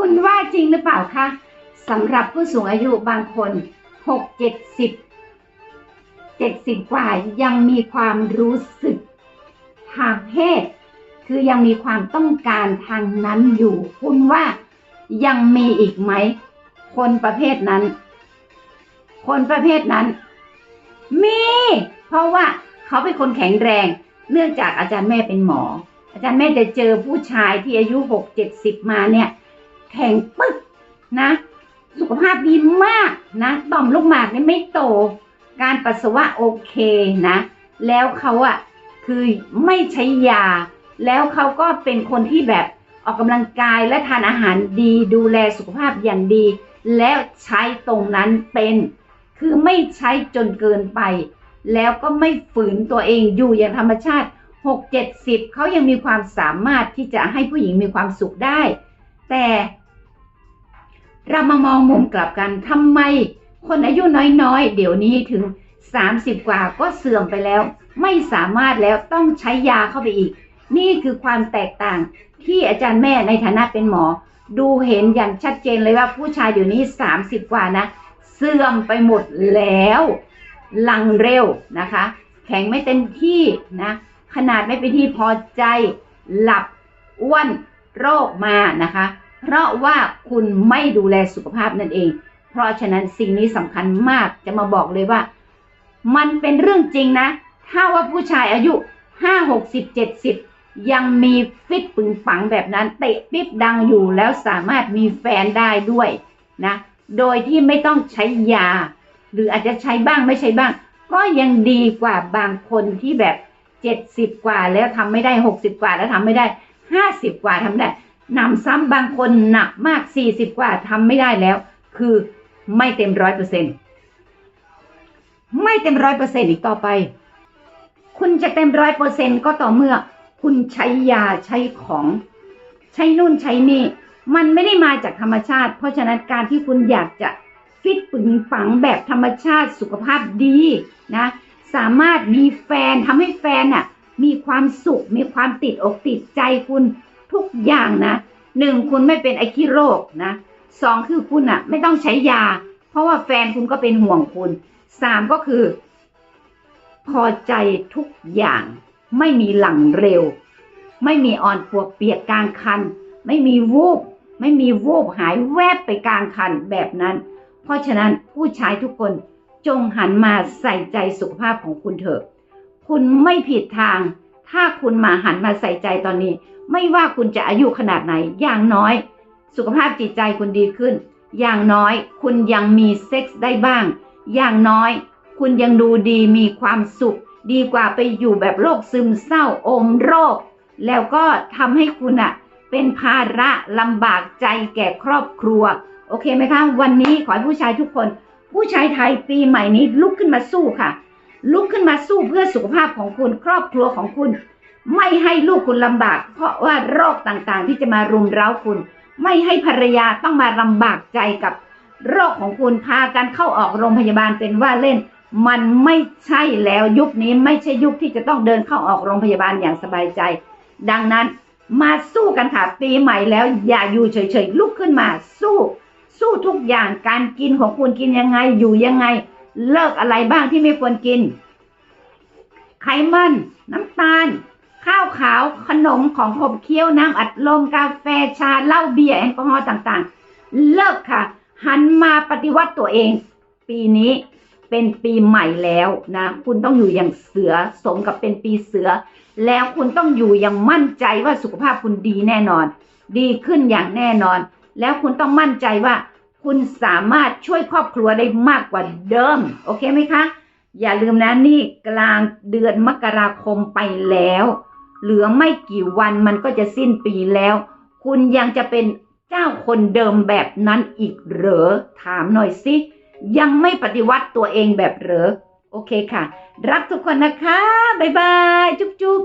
คุณว่าจริงหรือเปล่าคะสำหรับผู้สูงอายุบางคนหกเจ็ดสิบเจ็ดสิบกว่ายังมีความรู้สึกทางเพศ คือยังมีความต้องการทางนั้นอยู่ คุณว่ายังมีอีกไหม คนประเภทนั้น คนประเภทนั้น มี เพราะว่าเขาเป็นคนแข็งแรง เนื่องจากอาจารย์แม่เป็นหมอ อาจารย์แม่จะเจอผู้ชายที่อายุหกเจ็ดสิบมาเนี่ย แข็งปึ๊กนะ สุขภาพดีมากนะต่อมลูกหมากนี่ไม่โต การปัสสาวะโอเคนะ แล้วเขาอะคือไม่ใช้ยา แล้วเขาก็เป็นคนที่แบบออกกำลังกายและทานอาหารดีดูแลสุขภาพอย่างดี แล้วใช้ตรงนั้นเป็น คือไม่ใช้จนเกินไป แล้วก็ไม่ฝืนตัวเองอยู่อย่างธรรมชาติ6 70เขายังมีความสามารถที่จะให้ผู้หญิงมีความสุขได้ แต่ เรามามองมุมกลับกันทำไมคนอายุน้อยๆ เดี๋ยวนี้ถึง 30 กว่าก็เสื่อมไปแล้ว ไม่สามารถแล้วต้องใช้ยาเข้าไปอีก นี่คือความแตกต่างที่อาจารย์แม่ในฐานะเป็นหมอ ดูเห็นอย่างชัดเจนเลยว่าผู้ชายเดี๋ยวนี้ 30 กว่านะ เสื่อมไปหมดแล้ว ลังเร็วนะคะ แข็งไม่เต็มที่นะ ขนาดไม่เป็นที่พอใจหลับอ้วนโรคมานะคะ เพราะว่าคุณไม่ดูแลสุขภาพนั่นเอง เพราะฉะนั้นสิ่งนี้สำคัญมากจะมาบอกเลยว่า มันเป็นเรื่องจริงนะ ถ้าว่าผู้ชายอายุ5 60 70ยังมีฟิตปึงปังแบบนั้นเตะปิ๊บดังอยู่แล้วสามารถมีแฟนได้ด้วยนะ โดยที่ไม่ต้องใช้ยา หรืออาจจะใช้บ้างไม่ใช้บ้าง ก็ยังดีกว่าบางคนที่แบบ70กว่าแล้วทำไม่ได้60กว่าแล้วทำไม่ได้50กว่าทำได้ หนำซ้ำบางคนหนักมาก 40 กว่าทำไม่ได้แล้ว คือไม่เต็มร้อยเปอร์เซ็นต์ไม่เต็มร้อยเปอร์เซ็นต์อีกต่อไป คุณจะเต็มร้อยเปอร์เซ็นต์ก็ต่อเมื่อ คุณใช้ยาใช้ของ ใช้นู่นใช้นี่ มันไม่ได้มาจากธรรมชาติ เพราะฉะนั้นการที่คุณอยากจะฟิตปึงปังแบบธรรมชาติสุขภาพดีนะ สามารถมีแฟนทำให้แฟนน่ะมีความสุข มีความติดอกติดใจคุณ ทุกอย่างนะหนึ่งคุณไม่เป็นไอคิโรคนะสองคือคุณอะไม่ต้องใช้ยา เพราะว่าแฟนคุณก็เป็นห่วงคุณสามก็คือ พอใจทุกอย่าง ไม่มีหลังเร็ว ไม่มีอ่อนปวกเปียกกลางคัน ไม่มีวูบไม่มีวูบหายแวบไปกลางคันแบบนั้น เพราะฉะนั้นผู้ชายทุกคนจงหันมาใส่ใจสุขภาพของคุณเถอะ คุณไม่ผิดทาง ถ้าคุณมาหันมาใส่ใจตอนนี้ ไม่ว่าคุณจะอายุขนาดไหน อย่างน้อย สุขภาพจิตใจคุณดีขึ้น อย่างน้อยคุณยังมีเซ็กส์ได้บ้าง อย่างน้อย คุณยังดูดีมีความสุข ดีกว่าไปอยู่แบบโรคซึมเศร้าอมโรค แล้วก็ทำให้คุณอะเป็นภาระลำบากใจแก่ครอบครัว โอเคไหมคะ วันนี้ขอให้ผู้ชายทุกคน ผู้ชายไทยปีใหม่นี้ลุกขึ้นมาสู้ค่ะ ลุกขึ้นมาสู้เพื่อสุขภาพของคุณครอบครัวของคุณ ไม่ให้ลูกคุณลำบาก เพราะว่าโรคต่างๆ ที่จะมารุมเร้าคุณ ไม่ให้ภรรยาต้องมาลำบากใจกับโรคของคุณพากันเข้าออกโรงพยาบาลเป็นว่าเล่น มันไม่ใช่แล้วยุคนี้ไม่ใช่ยุคที่จะต้องเดินเข้าออกโรงพยาบาลอย่างสบายใจ ดังนั้นมาสู้กันค่ะปีใหม่แล้ว อย่าอยู่เฉยๆลุกขึ้นมาสู้ สู้ทุกอย่างการกินของคุณกินยังไงอยู่ยังไง เลิกอะไรบ้างที่ไม่ควรกิน ไขมัน น้ำตาล ข้าวขาว ขนมของขบเคี้ยวน้ำอัดลม กาแฟ ชา เหล้า เบียร์ แอลกอฮอล์ต่างๆ เลิกค่ะ หันมาปฏิวัติตัวเอง ปีนี้เป็นปีใหม่แล้วนะ คุณต้องอยู่อย่างเสือสมกับเป็นปีเสือ แล้วคุณต้องอยู่อย่างมั่นใจว่าสุขภาพคุณดีแน่นอน ดีขึ้นอย่างแน่นอน แล้วคุณต้องมั่นใจว่า คุณสามารถช่วยครอบครัวได้มากกว่าเดิม โอเคไหมคะ อย่าลืมนะนี่กลางเดือนมกราคมไปแล้ว เหลือไม่กี่วันมันก็จะสิ้นปีแล้ว คุณยังจะเป็นเจ้าคนเดิมแบบนั้นอีกเหรอ ถามหน่อยสิยังไม่ปฏิวัติตัวเองแบบเหรอ โอเคค่ะ รักทุกคนนะคะ บ๊ายบาย จุ๊บจุ๊บ